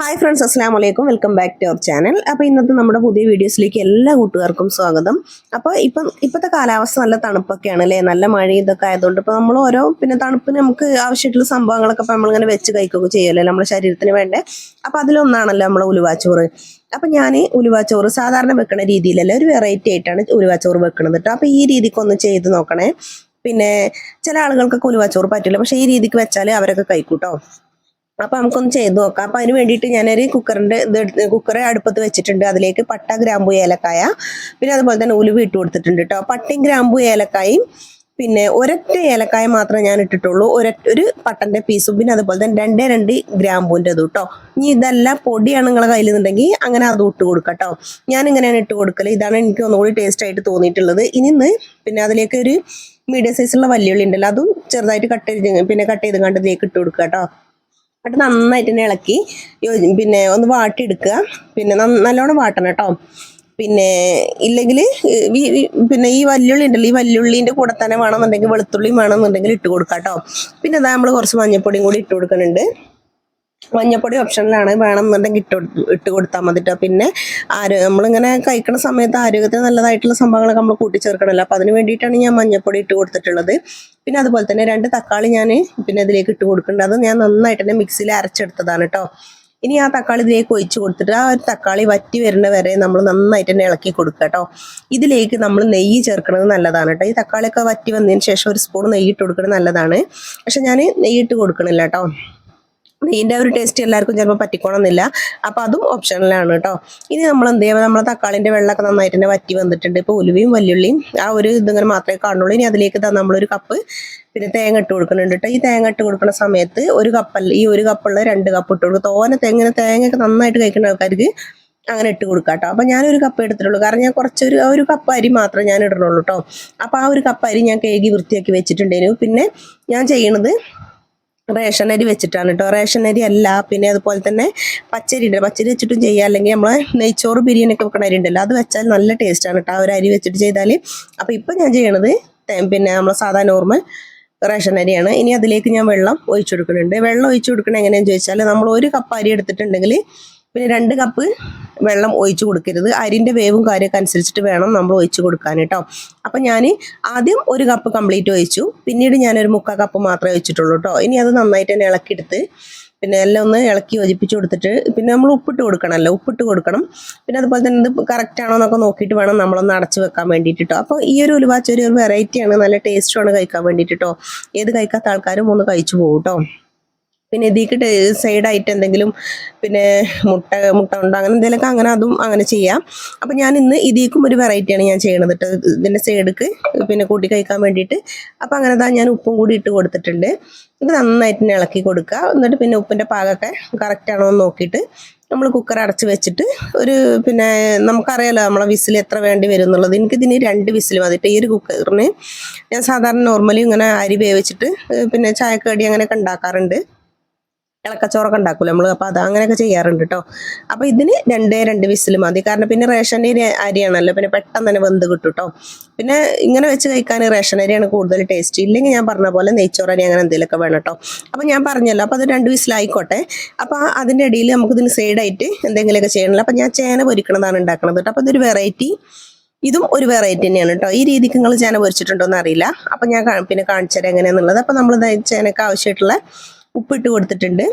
Hi friends അസ്സാം വലൈക്കും welcome back to our channel അപ്പോൾ ഇന്നത്തെ നമ്മുടെ പുതിയ വീഡിയോസിലേക്ക് എല്ലാ കൂട്ടുകാർക്കും സ്വാഗതം. അപ്പോൾ ഇപ്പം ഇപ്പോഴത്തെ കാലാവസ്ഥ നല്ല തണുപ്പൊക്കെയാണ് അല്ലേ? നല്ല മഴ ഇതൊക്കെ ആയതുകൊണ്ട് ഇപ്പോൾ നമ്മൾ ഓരോ പിന്നെ തണുപ്പിന് നമുക്ക് ആവശ്യമായിട്ടുള്ള സംഭവങ്ങളൊക്കെ ഇപ്പോൾ നമ്മളിങ്ങനെ വെച്ച് കഴിക്കുകയൊക്കെ ചെയ്യുമല്ലോ നമ്മുടെ ശരീരത്തിന് വേണ്ടേ? അപ്പോൾ അതിലൊന്നാണല്ലോ നമ്മളെ ഉലുവാച്ചോറ്. അപ്പം ഞാൻ ഉലുവാച്ചോറ് സാധാരണ വെക്കുന്ന രീതിയിലല്ല ഒരു വെറൈറ്റി ആയിട്ടാണ് ഉലുവാച്ചോറ് വെക്കുന്നത് കേട്ടോ അപ്പോൾ ഈ രീതിക്കൊന്ന് ചെയ്ത് നോക്കണേ. പിന്നെ ചില ആളുകൾക്കൊക്കെ ഉലുവാച്ചോറ് പറ്റില്ല പക്ഷേ ഈ രീതിക്ക് വെച്ചാൽ അവരൊക്കെ കഴിക്കൂട്ടോ. അപ്പൊ നമുക്കൊന്ന് ചെയ്ത് നോക്കാം. അപ്പൊ അതിന് വേണ്ടിയിട്ട് ഞാനൊരു കുക്കറിന്റെ ഇത് കുക്കർ അടുപ്പത്ത് വെച്ചിട്ടുണ്ട്. അതിലേക്ക് പട്ട ഗ്രാമ്പു ഏലക്കായ പിന്നെ അതുപോലെ തന്നെ ഉലുവ ഇട്ട് കൊടുത്തിട്ടുണ്ട് കേട്ടോ പട്ടയും ഗ്രാമ്പു ഏലക്കായും പിന്നെ ഒരൊറ്റ ഏലക്കായ മാത്രമേ ഞാൻ ഇട്ടിട്ടുള്ളൂ. ഒരൊറ്റ ഒരു പട്ടന്റെ പീസും പിന്നെ അതുപോലെ തന്നെ രണ്ടേ രണ്ട് ഗ്രാമ്പൂന്റെ അതും കേട്ടോ ഇനി ഇതെല്ലാം പൊടിയാണ് നിങ്ങളെ കയ്യിലുണ്ടെങ്കിൽ അങ്ങനെ അതും ഇട്ട് കൊടുക്കാം കേട്ടോ ഞാൻ ഇങ്ങനെയാണ് ഇട്ട് കൊടുക്കൽ ഇതാണ് എനിക്ക് ഒന്നുകൂടി ടേസ്റ്റ് ആയിട്ട് തോന്നിയിട്ടുള്ളത്. ഇനി പിന്നെ അതിലേക്ക് ഒരു മീഡിയം സൈസുള്ള വല്യുള്ളി ഉണ്ടല്ലോ അതും ചെറുതായിട്ട് കട്ട് ചെയ്ത് പിന്നെ കട്ട് ചെയ്ത് കണ്ട് ഇതിലേക്ക് ഇട്ട് കൊടുക്കുക കേട്ടോ എന്നിട്ട് നന്നായിട്ട് തന്നെ ഇളക്കി പിന്നെ ഒന്ന് വാട്ടിയെടുക്കുക. പിന്നെ നല്ലോണം വാട്ടണം കേട്ടോ. പിന്നെ ഇല്ലെങ്കിൽ പിന്നെ ഈ വല്യുള്ളി ഉണ്ടല്ലോ ഈ വല്യുള്ളിന്റെ കൂടെ തന്നെ വേണമെന്നുണ്ടെങ്കിൽ വെളുത്തുള്ളിയും വേണമെന്നുണ്ടെങ്കിൽ ഇട്ട് കൊടുക്കാം കേട്ടോ. പിന്നെ അതാ നമ്മൾ കുറച്ച് മഞ്ഞൾപ്പൊടിയും കൂടി ഇട്ട് കൊടുക്കുന്നുണ്ട്. മഞ്ഞപ്പൊടി ഓപ്ഷനിലാണ് വേണമെന്നുണ്ടെങ്കിൽ ഇട്ട് ഇട്ട് കൊടുത്താൽ മതി കേട്ടോ പിന്നെ ആരോ നമ്മളിങ്ങനെ കഴിക്കുന്ന സമയത്ത് ആരോഗ്യത്തിന് നല്ലതായിട്ടുള്ള സംഭവങ്ങളൊക്കെ നമ്മൾ കൂട്ടിച്ചേർക്കണമല്ലോ. അപ്പോൾ അതിന് വേണ്ടിയിട്ടാണ് ഞാൻ മഞ്ഞപ്പൊടി ഇട്ട് കൊടുത്തിട്ടുള്ളത്. പിന്നെ അതുപോലെ തന്നെ രണ്ട് തക്കാളി ഞാൻ പിന്നെ ഇതിലേക്ക് ഇട്ട് കൊടുക്കുന്നുണ്ട്. അത് ഞാൻ നന്നായിട്ട് തന്നെ മിക്സിയിൽ അരച്ചെടുത്തതാണ് കേട്ടോ ഇനി ആ തക്കാളി ഇതിലേക്ക് ഒഴിച്ച് കൊടുത്തിട്ട് ആ ഒരു തക്കാളി വറ്റി വരുന്ന വരെ നമ്മൾ നന്നായിട്ട് തന്നെ ഇളക്കി കൊടുക്കുക കേട്ടോ ഇതിലേക്ക് നമ്മൾ നെയ്യ് ചേർക്കുന്നത് നല്ലതാണ് കേട്ടോ ഈ തക്കാളിയൊക്കെ വറ്റി വന്നതിന് ശേഷം ഒരു സ്പൂൺ നെയ്യ് ഇട്ട് കൊടുക്കുന്നത് നല്ലതാണ്. പക്ഷെ ഞാൻ നെയ്യ് ഇട്ട് കൊടുക്കണില്ല കേട്ടോ നെയ്യിന്റെ ഒരു ടേസ്റ്റ് എല്ലാവർക്കും ചിലപ്പോൾ പറ്റിക്കോണമെന്നില്ല അപ്പോൾ അതും ഓപ്ഷനിലാണ് കേട്ടോ ഇനി നമ്മൾ എന്ത് ചെയ്യുമ്പോൾ നമ്മളെ തക്കാളിന്റെ വെള്ളമൊക്കെ നന്നായിട്ട് തന്നെ വറ്റി വന്നിട്ടുണ്ട്. ഇപ്പോൾ ഉലുവയും വല്യുള്ളിയും ആ ഒരു ഇതിങ്ങനെ മാത്രമേ കാണുള്ളൂ. ഇനി അതിലേക്ക് നമ്മളൊരു കപ്പ് പിന്നെ തേങ്ങ ഇട്ട് കൊടുക്കുന്നുണ്ട് കേട്ടോ ഈ തേങ്ങ ഇട്ട് കൊടുക്കുന്ന സമയത്ത് ഒരു കപ്പല്ല ഈ ഒരു കപ്പുള്ള രണ്ട് കപ്പ് ഇട്ട് കൊടുക്കും. തോനെ തേങ്ങ തേങ്ങയൊക്കെ നന്നായിട്ട് കഴിക്കുന്ന ആൾക്കാർക്ക് അങ്ങനെ ഇട്ട് കൊടുക്കാം കേട്ടോ അപ്പം ഞാനൊരു കപ്പ് എടുത്തിട്ടുള്ളൂ. കാരണം ഞാൻ കുറച്ചൊരു ഒരു കപ്പ് അരി മാത്രമേ ഞാൻ ഇടണുള്ളൂ കേട്ടോ അപ്പോൾ ആ ഒരു കപ്പ് അരി ഞാൻ കഴുകി വൃത്തിയാക്കി വെച്ചിട്ടുണ്ടായിരുന്നു. പിന്നെ ഞാൻ ചെയ്യണത് റേഷൻ അരി വെച്ചിട്ടാണ് കേട്ടോ റേഷൻ അരി അല്ല പിന്നെ അതുപോലെ തന്നെ പച്ചരി ഉണ്ട്. പച്ചരി വെച്ചിട്ടും ചെയ്യാം. അല്ലെങ്കിൽ നമ്മൾ നെയ്ച്ചോറ് ബിരിയാണി ഒക്കെ വെക്കണ അരി ഉണ്ടല്ലോ. അത് വെച്ചാൽ നല്ല ടേസ്റ്റാണ് കേട്ടോ ആ ഒരു അരി വെച്ചിട്ട് ചെയ്താൽ അപ്പോൾ ഇപ്പം ഞാൻ ചെയ്യണത് പിന്നെ നമ്മൾ സാധാ നോർമൽ റേഷൻ അരിയാണ് ഇനി അതിലേക്ക് ഞാൻ വെള്ളം ഒഴിച്ചു കൊടുക്കുന്നുണ്ട്. വെള്ളം ഒഴിച്ചു കൊടുക്കണത് എങ്ങനെയാണെന്ന് ചോദിച്ചാൽ നമ്മൾ ഒരു കപ്പ് അരി എടുത്തിട്ടുണ്ടെങ്കിൽ പിന്നെ രണ്ട് കപ്പ് വെള്ളം ഒഴിച്ചു കൊടുക്കരുത്. അരിന്റെ വേവും കാര്യമൊക്കെ അനുസരിച്ചിട്ട് വേണം നമ്മൾ ഒഴിച്ചു കൊടുക്കാൻ കേട്ടോ. അപ്പം ഞാൻ ആദ്യം ഒരു കപ്പ് കംപ്ലീറ്റ് ഒഴിച്ചു. പിന്നീട് ഞാനൊരു മുക്കാൽ കപ്പ് മാത്രമേ ഒഴിച്ചിട്ടുള്ളൂ കേട്ടോ. ഇനി അത് നന്നായിട്ട് തന്നെ ഇളക്കിയെടുത്ത് പിന്നെ എല്ലാം ഒന്ന് ഇളക്കി യോജിപ്പിച്ച് കൊടുത്തിട്ട് പിന്നെ നമ്മൾ ഉപ്പിട്ട് കൊടുക്കണമല്ലോ. ഉപ്പിട്ട് കൊടുക്കണം. പിന്നെ അതുപോലെ തന്നെ ഇത് കറക്റ്റ് ആണോ എന്നൊക്കെ നോക്കിയിട്ട് വേണം നമ്മളൊന്ന് അടച്ച് വെക്കാൻ വേണ്ടിയിട്ട് അപ്പോൾ ഈ ഒരു ഉലുവാച്ചൊരു ഒരു വെറൈറ്റിയാണ് നല്ല ടേസ്റ്റുമാണ് കഴിക്കാൻ വേണ്ടിയിട്ട് ഏത് കഴിക്കാത്ത ആൾക്കാരും ഒന്ന് കഴിച്ചു പോകും കേട്ടോ. പിന്നെ ഇതിക്ക് സൈഡായിട്ട് എന്തെങ്കിലും പിന്നെ മുട്ട മുട്ട ഉണ്ടോ? അങ്ങനെ എന്തെങ്കിലുമൊക്കെ അങ്ങനെ അതും അങ്ങനെ ചെയ്യാം. അപ്പം ഞാൻ ഇന്ന് ഇതിക്കും ഒരു വെറൈറ്റിയാണ് ഞാൻ ചെയ്യണത് കേട്ടോ ഇതിന്റെ സൈഡിക്ക് പിന്നെ കൂട്ടി കഴിക്കാൻ വേണ്ടിയിട്ട്. അപ്പം അങ്ങനെ തന്നെ ഞാൻ ഉപ്പും കൂടി ഇട്ട് കൊടുത്തിട്ടുണ്ട്. ഇത് നന്നായിട്ട് ഇളക്കി കൊടുക്കുക. എന്നിട്ട് പിന്നെ ഉപ്പിന്റെ പാകമൊക്കെ കറക്റ്റാണോ എന്ന് നോക്കിയിട്ട് നമ്മൾ കുക്കർ അടച്ച് വെച്ചിട്ട് ഒരു പിന്നെ നമുക്കറിയാലോ നമ്മളെ വിസിൽ എത്ര വേണ്ടി വരും എന്നുള്ളത്. എനിക്കിതിന് രണ്ട് വിസിൽ മതി. ഈ ഒരു കുക്കറിന് ഞാൻ സാധാരണ നോർമലി ഇങ്ങനെ അരി വേവിച്ചിട്ട് പിന്നെ ചായക്കടി അങ്ങനെയൊക്കെ ഉണ്ടാക്കാറുണ്ട്. ഇളക്കച്ചോറൊക്കെ ഉണ്ടാക്കുമല്ലോ നമ്മൾ അപ്പോൾ അത് അങ്ങനെയൊക്കെ ചെയ്യാറുണ്ട് കേട്ടോ അപ്പോൾ ഇതിന് രണ്ടേ രണ്ട് വിസിൽ മതി. കാരണം പിന്നെ റേഷൻ അരി അരിയാണല്ലോ. പിന്നെ പെട്ടെന്ന് തന്നെ വെന്ത് കിട്ടും കേട്ടോ പിന്നെ ഇങ്ങനെ വെച്ച് കഴിക്കാൻ റേഷൻ അരിയാണ് കൂടുതൽ ടേസ്റ്റ്. ഇല്ലെങ്കിൽ ഞാൻ പറഞ്ഞ പോലെ നെയ്ച്ചോറ് അരി അങ്ങനെ എന്തെങ്കിലുമൊക്കെ വേണം കേട്ടോ അപ്പോൾ ഞാൻ പറഞ്ഞല്ലോ. അപ്പോൾ അത് രണ്ട് വിസിലായിക്കോട്ടെ. അപ്പോൾ അതിന്റെ ഇടയിൽ നമുക്ക് ഇതിന് സൈഡായിട്ട് എന്തെങ്കിലുമൊക്കെ ചെയ്യണമല്ലോ അപ്പോൾ ഞാൻ ചേന പൊരിക്കണതാണ് ഉണ്ടാക്കണത് കേട്ടോ അപ്പോൾ ഇതൊരു വെറൈറ്റി ഇതും ഒരു വെറൈറ്റി തന്നെയാണ് കേട്ടോ ഈ രീതിക്ക് നിങ്ങൾ ചേന പൊരിച്ചിട്ടുണ്ടോ എന്നറിയില്ല അപ്പം ഞാൻ പിന്നെ കാണിച്ചു എങ്ങനെയാണെന്നുള്ളത് അപ്പം നമ്മൾ ചേനക്ക് ആവശ്യമായിട്ടുള്ള ഉപ്പിട്ട് കൊടുത്തിട്ടുണ്ട്.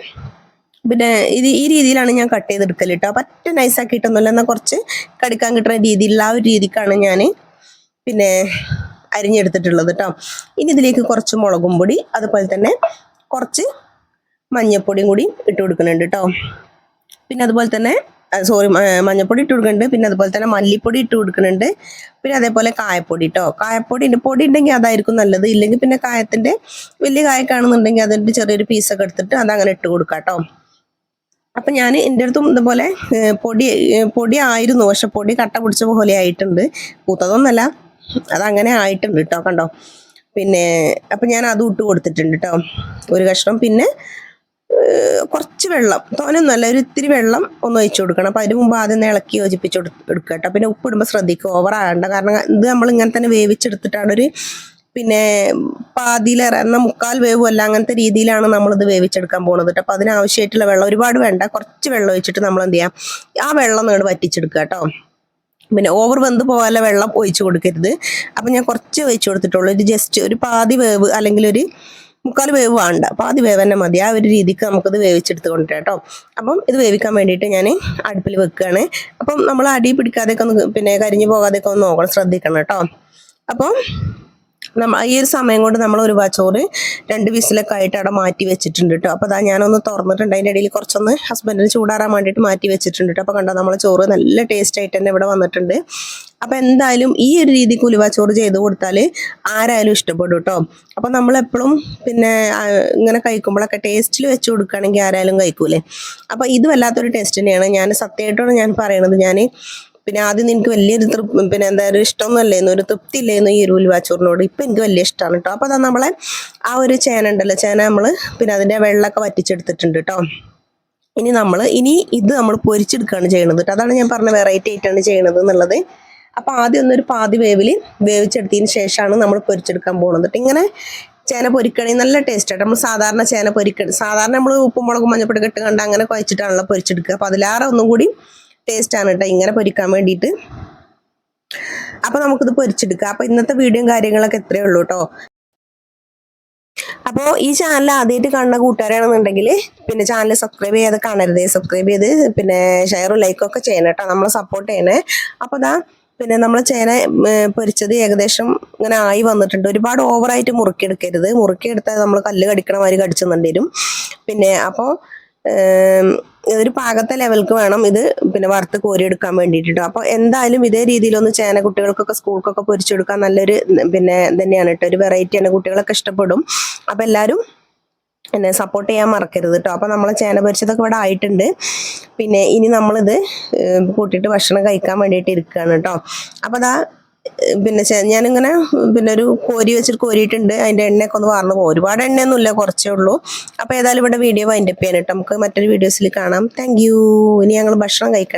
പിന്നെ ഇത് ഈ രീതിയിലാണ് ഞാൻ കട്ട് ചെയ്തെടുക്കൽ കേട്ടോ പറ്റ നൈസാക്കിയിട്ടൊന്നുമില്ല എന്നാൽ കുറച്ച് കടിക്കാൻ കിട്ടുന്ന രീതിയിലുള്ള ആ ഒരു രീതിക്കാണ് ഞാൻ പിന്നെ അരിഞ്ഞെടുത്തിട്ടുള്ളത് കേട്ടോ ഇനി ഇതിലേക്ക് കുറച്ച് മുളകും പൊടി അതുപോലെ തന്നെ കുറച്ച് മഞ്ഞൾപ്പൊടിയും കൂടി ഇട്ട് കൊടുക്കുന്നുണ്ട് കേട്ടോ പിന്നെ അതുപോലെ തന്നെ സോറി മഞ്ഞൾപ്പൊടി ഇട്ട് കൊടുക്കുന്നുണ്ട്. പിന്നെ അതുപോലെ തന്നെ മല്ലിപ്പൊടി ഇട്ട് കൊടുക്കുന്നുണ്ട്. പിന്നെ അതേപോലെ കായപ്പൊടി കേട്ടോ കായപ്പൊടി പൊടി ഉണ്ടെങ്കിൽ അതായിരിക്കും നല്ലത്. ഇല്ലെങ്കിൽ പിന്നെ കായത്തിന്റെ വലിയ കായക്കാണെന്നുണ്ടെങ്കിൽ അതിന്റെ ചെറിയൊരു പീസൊക്കെ എടുത്തിട്ട് അതങ്ങനെ ഇട്ട് കൊടുക്കാം കേട്ടോ അപ്പം ഞാൻ എന്റെ അടുത്തും ഇതുപോലെ പൊടി പൊടി ആയിരുന്നു. പക്ഷെ പൊടി കട്ട പിടിച്ച പോലെ ആയിട്ടുണ്ട്. പൂത്തതൊന്നല്ല. അതങ്ങനെ ആയിട്ടുണ്ട് കേട്ടോ കണ്ടോ? പിന്നെ അപ്പം ഞാൻ അതും ഇട്ട് കൊടുത്തിട്ടുണ്ട് കേട്ടോ ഒരു കഷ്ണം. പിന്നെ കുറച്ച് വെള്ളം. തോനൊന്നുമല്ല ഒരു ഇത്തിരി വെള്ളം ഒന്ന് ഒഴിച്ചു കൊടുക്കണം. അപ്പം അതിന് മുമ്പ് ആദ്യം ഇളക്കി യോജിപ്പിച്ച് എടുക്കുക കേട്ടോ. പിന്നെ ഉപ്പിടുമ്പോൾ ശ്രദ്ധിക്കുക. ഓവർ ആകണ്ട. കാരണം ഇത് നമ്മൾ ഇങ്ങനെ തന്നെ വേവിച്ചെടുത്തിട്ടാണ് ഒരു പിന്നെ പാതിയിലേറെ എന്നാൽ മുക്കാൽ അല്ല അങ്ങനത്തെ രീതിയിലാണ് നമ്മളിത് വേവിച്ചെടുക്കാൻ പോകുന്നത് കേട്ടോ. അപ്പം അതിനാവശ്യമായിട്ടുള്ള വെള്ളം ഒരുപാട് വേണ്ട. കുറച്ച് വെള്ളം ഒഴിച്ചിട്ട് നമ്മൾ എന്ത് ചെയ്യാം? ആ വെള്ളം നിങ്ങൾ വറ്റിച്ചെടുക്കുക കേട്ടോ. പിന്നെ ഓവർ വെന്ത് പോകാതെ വെള്ളം ഒഴിച്ചു കൊടുക്കരുത്. അപ്പം ഞാൻ കുറച്ച് ഒഴിച്ചു കൊടുത്തിട്ടുള്ളൂ. ഒരു ജസ്റ്റ് ഒരു പാതി വേവ് അല്ലെങ്കിൽ ഒരു മുക്കാൽ വേവ് വേണ്ട. പാതി വേവ് തന്നെ മതി. ആ ഒരു രീതിക്ക് നമുക്കത് വേവിച്ചെടുത്ത് കൊണ്ടിട്ട് കേട്ടോ. അപ്പം ഇത് വേവിക്കാൻ വേണ്ടിയിട്ട് ഞാൻ അടുപ്പിൽ വെക്കുകയാണ്. അപ്പം നമ്മൾ അടി പിടിക്കാതെയൊക്കെ ഒന്ന് പിന്നെ കരിഞ്ഞു പോകാതെയൊക്കെ ഒന്ന് നോക്കണം. ശ്രദ്ധിക്കണം കേട്ടോ. അപ്പം ഈ ഒരു സമയം കൊണ്ട് നമ്മൾ ഒരു ചോറ് രണ്ട് വിസിലൊക്കെ ആയിട്ട് അവിടെ മാറ്റി വെച്ചിട്ടുണ്ട് കേട്ടോ അപ്പോൾ അതാ ഞാനൊന്ന് തുറന്നിട്ടുണ്ട്. അതിന്റെ ഇടയിൽ കുറച്ചൊന്ന് ഹസ്ബൻഡിന് ചൂടാറാൻ വേണ്ടിയിട്ട് മാറ്റി വെച്ചിട്ടുണ്ട് കേട്ടോ അപ്പോൾ കണ്ടോ നമ്മൾ ചോറ് നല്ല ടേസ്റ്റ് ആയിട്ട് തന്നെ ഇവിടെ വന്നിട്ടുണ്ട്. അപ്പോൾ എന്തായാലും ഈ ഒരു രീതിക്ക് ഉലുവാച്ചോറ് ചെയ്ത് കൊടുത്താൽ ആരായാലും ഇഷ്ടപ്പെടും കേട്ടോ അപ്പോൾ നമ്മളെപ്പോഴും പിന്നെ ഇങ്ങനെ കഴിക്കുമ്പോഴൊക്കെ ടേസ്റ്റിൽ വെച്ച് കൊടുക്കുകയാണെങ്കിൽ ആരായാലും കഴിക്കൂലേ. അപ്പോൾ ഇത് വല്ലാത്തൊരു ടേസ്റ്റ് തന്നെയാണ്. ഞാൻ സത്യമായിട്ടാണ് ഞാൻ പറയണത്. ഞാൻ പിന്നെ ആദ്യം എനിക്ക് വലിയൊരു പിന്നെ എന്തായാലും ഇഷ്ടമൊന്നും അല്ലായിരുന്നു ഒരു തൃപ്തി ഇല്ലായിരുന്നു ഈ ഒരു ഉലുവാച്ചോറിനോട് ഇപ്പം എനിക്ക് വലിയ ഇഷ്ടമാണ് കേട്ടോ. അപ്പോൾ അതാ നമ്മളെ ആ ഒരു ചേന ഉണ്ടല്ലോ ചേന നമ്മൾ പിന്നെ അതിന്റെ വെള്ളമൊക്കെ വറ്റിച്ചെടുത്തിട്ടുണ്ട് കേട്ടോ. ഇനി നമ്മൾ ഇനി ഇത് നമ്മൾ പൊരിച്ചെടുക്കുകയാണ് ചെയ്യണത് കേട്ടോ. അതാണ് ഞാൻ പറഞ്ഞ വെറൈറ്റി ആയിട്ടാണ് ചെയ്യണത് എന്നുള്ളത്. അപ്പോൾ ആദ്യം ഒന്നൊരു പാതി വേവിൽ വേവിച്ചെടുത്തതിന് ശേഷമാണ് നമ്മൾ പൊരിച്ചെടുക്കാൻ പോകുന്നത് ഇങ്ങനെ ചേന പൊരിക്കണമെങ്കിൽ നല്ല ടേസ്റ്റ് ആയിട്ട് നമ്മൾ സാധാരണ ചേന പൊരിക്കണം സാധാരണ നമ്മൾ ഉപ്പും മുളകും മഞ്ഞപ്പൊടി കെട്ട് കണ്ട് അങ്ങനെ കുഴച്ചിട്ടാണല്ലോ പൊരിച്ചെടുക്കുക. അപ്പോൾ അതിലാറെ ഒന്നും കൂടി ടേസ്റ്റാണ് കേട്ടോ ഇങ്ങനെ പൊരിക്കാൻ വേണ്ടിയിട്ട്. അപ്പോൾ നമുക്കിത് പൊരിച്ചെടുക്കാം. അപ്പോൾ ഇന്നത്തെ വീഡിയോയും കാര്യങ്ങളൊക്കെ എത്രയേ ഉള്ളൂ കേട്ടോ അപ്പോൾ ഈ ചാനൽ ആദ്യമായിട്ട് കാണുന്ന കൂട്ടുകാരാണെന്നുണ്ടെങ്കിൽ പിന്നെ ചാനൽ സബ്സ്ക്രൈബ് ചെയ്യാത് കാണരുത്. സബ്സ്ക്രൈബ് ചെയ്ത് പിന്നെ ഷെയറും ലൈക്കും ഒക്കെ ചെയ്യണം കേട്ടോ നമ്മളെ സപ്പോർട്ട് ചെയ്യണേ. അപ്പോൾ അതാ പിന്നെ നമ്മൾ ചേന പൊരിച്ചത് ഏകദേശം ഇങ്ങനെ ആയി വന്നിട്ടുണ്ട്. ഒരുപാട് ഓവറായിട്ട് മുറുക്കിയെടുക്കരുത്. മുറുക്കിയെടുത്താൽ നമ്മൾ കല്ല് കടിക്കണ മാതിരി കടിച്ചെന്നുണ്ട് വരും. പിന്നെ അപ്പോൾ ഒരു പാകത്തെ ലെവൽക്ക് വേണം ഇത് പിന്നെ വറുത്ത് കോരിയെടുക്കാൻ വേണ്ടിയിട്ട് അപ്പോൾ എന്തായാലും ഇതേ രീതിയിലൊന്ന് ചേന കുട്ടികൾക്കൊക്കെ സ്കൂൾക്കൊക്കെ പൊരിച്ചെടുക്കാൻ നല്ലൊരു പിന്നെ തന്നെയാണ് കേട്ടോ. ഒരു വെറൈറ്റിയാണ് കുട്ടികളൊക്കെ ഇഷ്ടപ്പെടും. അപ്പോൾ എല്ലാവരും എന്നെ സപ്പോർട്ട് ചെയ്യാൻ മറക്കരുത് കേട്ടോ. അപ്പോൾ നമ്മളെ ചേന പൊരിച്ചതൊക്കെ ഇവിടെ ആയിട്ടുണ്ട്. പിന്നെ ഇനി നമ്മളിത് കൂട്ടിയിട്ട് ഭക്ഷണം കഴിക്കാൻ വേണ്ടിയിട്ട് ഇരിക്കുകയാണ് കേട്ടോ. അപ്പോൾ അതാ പിന്നെ ഞാനിങ്ങനെ പിന്നെ ഒരു കോരി വെച്ചിട്ട് കോരിയിട്ടുണ്ട്. അതിന്റെ എണ്ണയൊക്കെ ഒന്ന് വാർന്നു പോകും ഒരുപാട് എണ്ണയൊന്നുമില്ല കുറച്ചേ ഉള്ളൂ. അപ്പോൾ ഏതായാലും ഇവിടെ വീഡിയോ വൈൻഡപ്പ് ചെയ്യാൻ നമുക്ക് മറ്റൊരു വീഡിയോസിൽ കാണാം. താങ്ക് യു ഇനി ഞങ്ങൾ ഭക്ഷണം കഴിക്കട്ടെ.